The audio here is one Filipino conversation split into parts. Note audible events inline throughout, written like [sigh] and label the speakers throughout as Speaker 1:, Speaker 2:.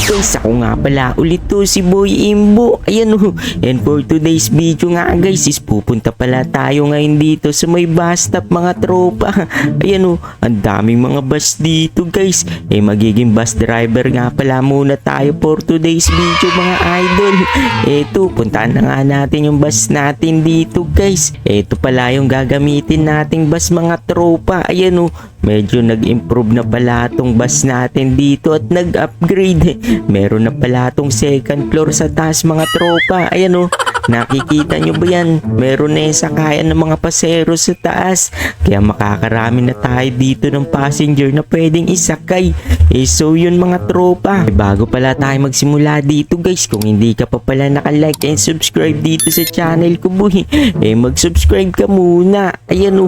Speaker 1: guys, ako nga pala ulit to si Boy Imbo. Ayan o. And for today's video nga guys is pupunta pala tayo ngayon dito sa may bus stop mga tropa. [laughs] Ayan o. Ang daming mga bus dito guys. Eh magiging bus driver nga pala muna tayo for today's video mga idol. Eto, puntaan na nga natin yung bus natin dito guys. Eto pala yung gagamitin nating bus mga tropa. Ayan o. Medyo nag-improve na pala tong bus natin dito at nag-upgrade. Meron na pala tong second floor sa taas mga tropa. Ayan o. Nakikita nyo ba yan? Meron na yung sakayan ng mga pasero sa taas. Kaya makakarami na tayo dito ng passenger na pwedeng isakay. Eh so yun mga tropa. Eh, bago pala tayo magsimula dito guys. Kung hindi ka pa pala nakalike and subscribe dito sa channel ko boy. Eh mag-subscribe ka muna. Ayan o.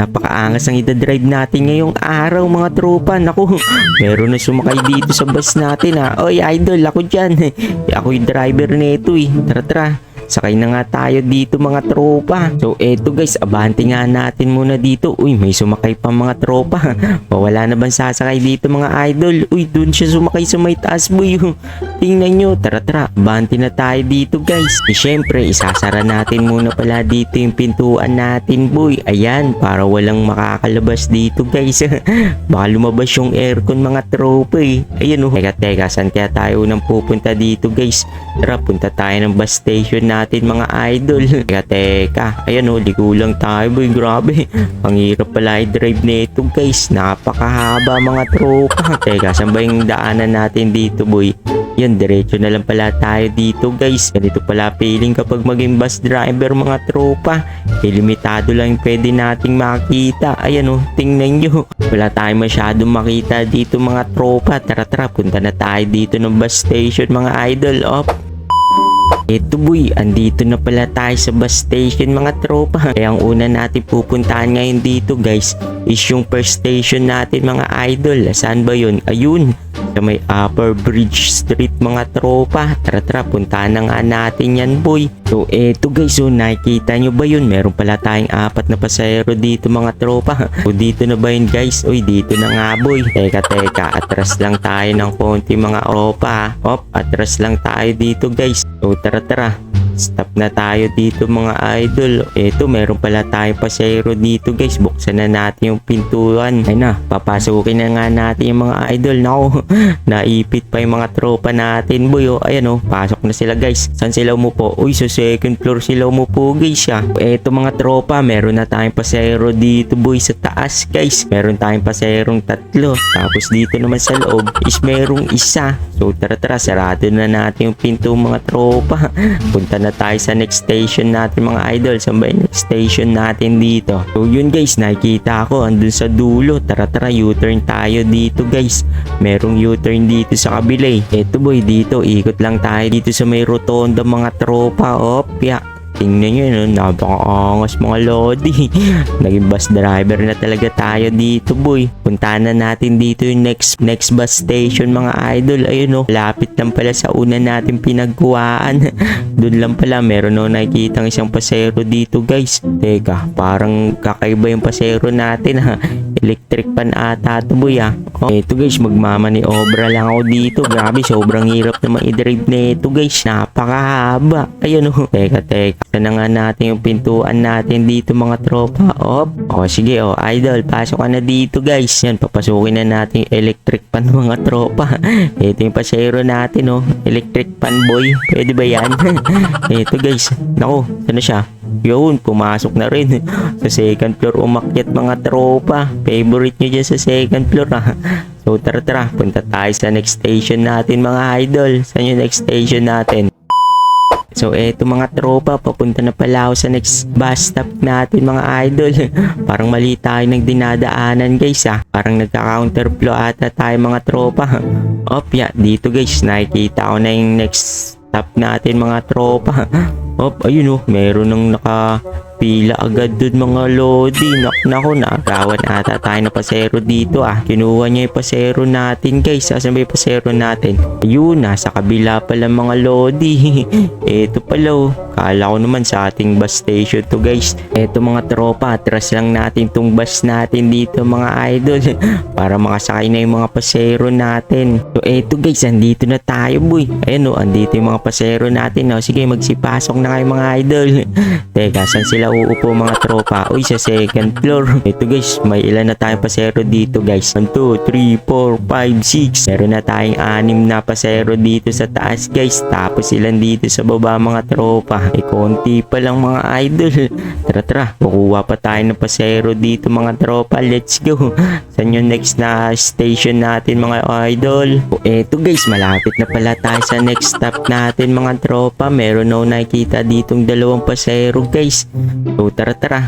Speaker 1: Napakaangas ang idadrive natin ngayong araw mga tropa. Naku, meron na sumakay dito sa bus natin ha. Oy idol, ako dyan. [laughs] Ako yung driver nito eh. Tara tara. Sakay na nga tayo dito mga tropa. So eto guys, abante nga natin muna dito. Uy, may sumakay pa mga tropa. [laughs] Wala na bang sasakay dito mga idol? Uy, dun siya sumakay sa may taas boy. [laughs] Tingnan nyo, tara tara, abante na tayo dito guys. E syempre, isasara natin muna pala dito yung pintuan natin boy. Ayan, para walang makakalabas dito guys. [laughs] Baka lumabas yung aircon mga tropa eh. Ayan oh. Teka teka, saan kaya tayo unang pupunta dito guys? Tara, punta tayo ng bus station natin mga idol. [laughs] Teka, teka. Ayan o, ligo lang tayo boy. Grabe. [laughs] Ang hirap pala i-drive nito guys. Napakahaba mga tropa. Teka, saan ba yung daanan natin dito boy? Yan, diretso na lang pala tayo dito guys. Ganito pala feeling kapag maging bus driver mga tropa. Eh, limitado lang yung pwede nating makita. Ayan o, tingnan nyo. Wala tayong masyadong makita dito mga tropa. Tara tara, punta na tayo dito ng bus station mga idol. Op, Eto boy, andito na pala tayo sa bus station mga tropa. Kaya ang una natin pupuntahan ngayon dito guys is yung first station natin mga idol. Saan ba yun? Ayun, sa may Upper Bridge Street mga tropa. Tara tara, puntahan na nga natin yan boy. So eto guys, so nakikita nyo ba yun? Meron pala tayong apat na pasahero dito mga tropa. So [laughs] dito na ba yun guys? Uy, dito na nga boy. Teka teka, atras lang tayo ng konti mga tropa. Op, atras lang tayo dito guys. So tara tara. Stop na tayo dito mga idol. Eto, meron pala tayong pasero dito guys. Buksan na natin yung pintuan. Ay na, papasukin na nga natin yung mga idol. Nako, [laughs] naipit pa yung mga tropa natin boy. Oh. Ayan oh, pasok na sila guys. Saan sila umupo? Uy, sa second floor sila umupo guys ah. Eto mga tropa, meron na tayong pasero dito boy sa taas guys. Meron tayong paserong tatlo. Tapos dito naman sa loob is merong isa. So tara tara, sarado na natin yung pinto mga tropa. [laughs] Punta na tayo sa next station natin mga idol. Yung next station natin dito? So yun guys, nakikita ko andun sa dulo. Tara tara, U-turn tayo dito guys. Merong U-turn dito sa kabila eh. Eto boy, dito ikot lang tayo dito sa may rotonda mga tropa. Opya. Tingnan nyo, no? napakaangas mga lodi. [laughs] Naging bus driver na talaga tayo dito, boy. Puntahan na natin dito yung next next bus station, mga idol. Ayun, no? Lapit lang pala sa una natin pinagkuhaan. [laughs] Doon lang pala, meron no nakikita isang pasero dito, guys. Teka, parang kakaiba yung pasero natin, ha? [laughs] Electric pan ata to, boy, ha? Oh, eto, guys, magmamani obra lang ako dito. Grabe, sobrang hirap naman i-drive na ito, guys. Napakahaba. Ayun, no? Teka, teka. Saan na nga natin yung pintuan natin dito mga tropa. Op. O sige o, idol, pasok ka na dito guys. Yan, papasukin na natin electric pan [laughs] mga tropa. Ito yung pasero natin oh. Electric pan boy. Pwede ba yan? [laughs] Ito guys. Naku, ano siya? Yun, pumasok na rin. [laughs] sa second floor umakyat mga tropa. Favorite nyo dyan sa second floor ah. So tara tara, punta tayo sa next station natin mga idol. Saan yung next station natin? So eto mga tropa, papunta na pala ako sa next bus stop natin mga idol. [laughs] Parang mali tayo ng dinadaanan guys ah. Parang nagka-counterflow ata tayo mga tropa. [laughs] Opya, dito guys, nakikita ko na yung next stop natin mga tropa. [laughs] Op, ayun oh, meron nang naka pila agad dun mga lodi. Nak nako, nagawan ata tayo na pasero dito ah. Kinuha niya yung pasero natin guys. Asan ba yung pasero natin? Ayun, nasa kabila pala mga lodi. [laughs] Eto pala oh. Kala ko naman sa ating bus station to guys. Eto mga tropa, atras lang natin tong bus natin dito mga idol. [laughs] Para makasakay na yung mga pasero natin. So eto guys, andito na tayo boy. Ayan oh, andito yung mga pasero natin. Oh. Sige, magsipasok na kayo mga idol. [laughs] Teka, saan sila uupo mga tropa? Uy, sa second floor. Ito guys, may ilan na tayong pasero dito guys. 1, 2, 3, 4, 5, 6. Meron na tayong anim na pasero dito sa taas guys. Tapos ilan dito sa baba mga tropa. Eh, konti pa lang mga idol. [laughs] Tara, tara. Kukuha pa tayo ng pasero dito mga tropa. Let's go. [laughs] Saan yung next na station natin mga idol? O, eto guys, malapit na pala tayo sa next stop natin mga tropa. Meron na nakikita ditong dalawang pasero guys. So tara tara.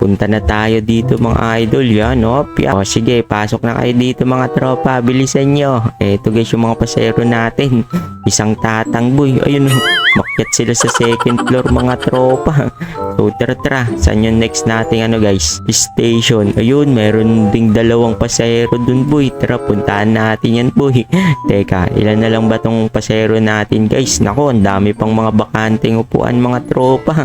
Speaker 1: Punta na tayo dito mga idol. Yan, op. Yan. O sige, pasok na kayo dito mga tropa. Bilisan nyo. Eto guys yung mga pasero natin. Isang tatang boy. Ayun. Makyat sila sa second floor mga tropa. So tara tara. Saan yung next nating ano guys? Station. Ayun, meron ding dalawang pasero dun boy. Tara, puntahan natin yan boy. [laughs] Teka, ilan na lang ba tong pasero natin guys? Nako, ang dami pang mga bakanting upuan mga tropa.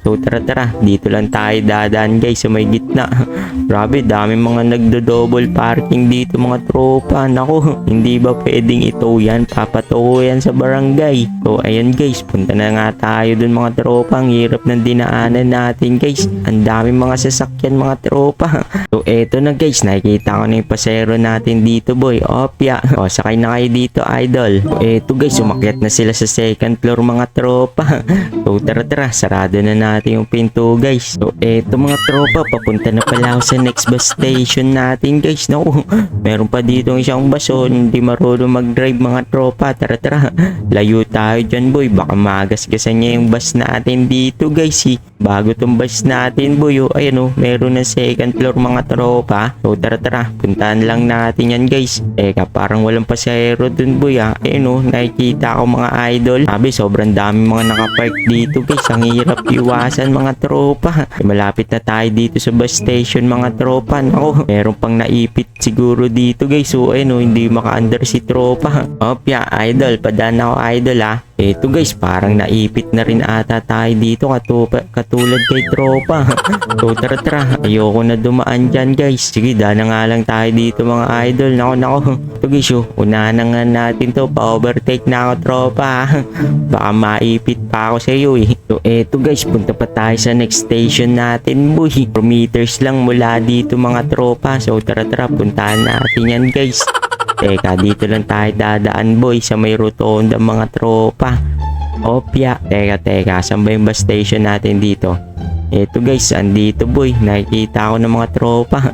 Speaker 1: So tara tara, dito lang tayo dadaan guys sa may gitna. [laughs] Grabe, dami mga nagdo-double parking dito mga tropa. Nako, [laughs] hindi ba pwedeng ito yan? Papatuko yan sa barangay. So ayan guys, punta na nga tayo dun mga tropa. Ang hirap ng dinaanan natin guys. Ang dami mga sasakyan mga tropa. [laughs] So eto na guys, nakikita ko na yung pasero natin dito boy. Opya. [laughs] O sakay na kayo dito idol. So eto guys, umakyat na sila sa second floor mga tropa. So tara tara, sarado na natin yung pinto guys. So eto mga tropa, papunta na pala ako sa next bus station natin guys. Naku, [laughs] meron pa dito isang baso, hindi marunong mag-drive mga tropa. Tara tara, layo tayo dyan boy. Baka magasgasan niya yung bus natin dito guys. Eh. Bago tong bus natin boy. Oh, ayan oh, meron na second floor mga tropa. So tara tara, puntahan lang natin yan guys. Teka, parang walang pasahero dun boy ah. Ayan oh, nakikita ko mga idol. Sabi, sobrang dami mga nakapark dito guys. Ang hirap iwasan mga tropa. Malapit na tayo dito sa bus station mga tropa. Ako, [laughs] meron pang naipit siguro dito guys. So ayun oh, hindi maka-under si tropa. Opya, idol, padaan ako idol ah. Eto guys, parang naipit na rin ata tayo dito katupa, katulad kay tropa. [laughs] So tara tara, ayoko na dumaan dyan guys. Sige, daan na nga lang tayo dito mga idol. Nako nako. Ito guys, oh, unahan na nga natin to. Pa-overtake na ako tropa. Baka maipit pa ako sa iyo eh. So eto guys, punta pa tayo sa next station natin boy. 4 meters lang mula dito mga tropa. So tara tara, puntahan natin yan guys. Teka, dito lang tayo dadaan boy sa may rotonda mga tropa. Opya. Teka, teka. Saan ba yung bus station natin dito? Ito guys, andito boy. Nakikita ko ng mga tropa. [laughs]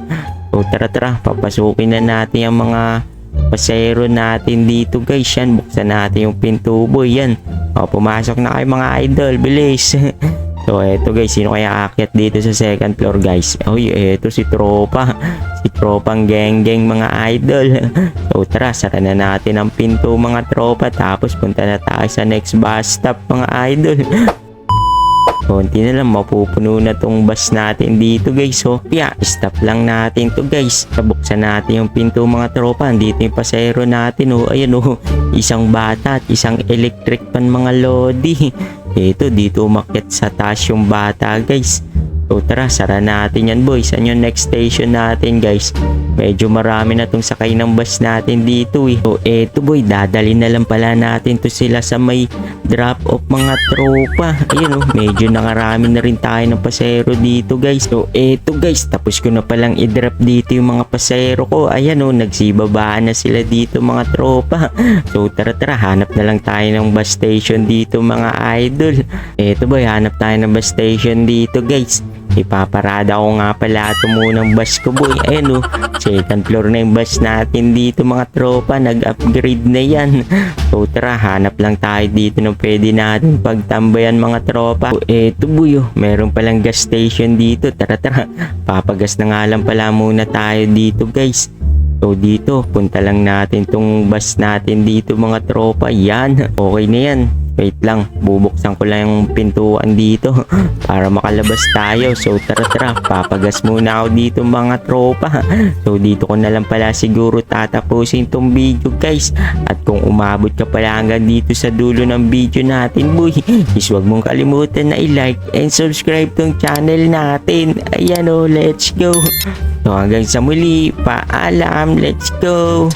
Speaker 1: So tara tara, papasukin na natin yung mga pasero natin dito guys. Yan, buksan natin yung pinto boy. Yan. O, pumasok na kayo mga idol. Bilis. [laughs] So, eto guys, sino kaya aakyat dito sa second floor guys? Uy, eto si Tropa. Si Tropang Geng Geng mga idol. [laughs] So, tara, sara na natin ang pinto mga tropa. Tapos, punta na tayo sa next bus stop mga idol. [laughs] Konti na lang mapupuno na tong bus natin dito guys. So, yeah, stop lang natin to guys. Kabuksan natin yung pinto mga tropa. Dito yung pasero natin. Oh, ayan oh. [laughs] Isang bata at isang electric pan mga lodi. Ito, dito umakyat sa taas yung bata guys. So tara, sara natin yan boys. Saan yung next station natin guys? Medyo marami na tong sakay ng bus natin dito eh. So eto boy, dadali na lang pala natin to sila sa may drop off mga tropa. Ayun oh, medyo nakarami na rin tayo ng pasero dito guys. So eto guys, tapos ko na palang i-drop dito yung mga pasero ko. Ayan oh, nagsibabaan na sila dito mga tropa. So tara tara, hanap na lang tayo ng bus station dito mga idol. Eto boy, hanap tayo ng bus station dito guys. Ipaparada ko nga pala ito munang bus ko boy. Ayan oh, second floor na yung bus natin dito mga tropa. Nag-upgrade na yan. So tara, hanap lang tayo dito ng pwede natin pagtambayan mga tropa. So eto boy oh, meron palang gas station dito. Tara tara, papagas na nga lang pala muna tayo dito guys. So dito, punta lang natin tong bus natin dito mga tropa. Yan, okay na yan. Wait lang, bubuksan ko lang yung pintuan dito [laughs] para makalabas tayo. So tara tara, papagas muna ako dito mga tropa. [laughs] So dito ko na lang pala siguro tatapusin tong video guys. At kung umabot ka pala hanggang dito sa dulo ng video natin boy, [laughs] is wag mong kalimutan na i-like and subscribe tong channel natin. Ayan o, let's go. So hanggang sa muli, paalam, let's go.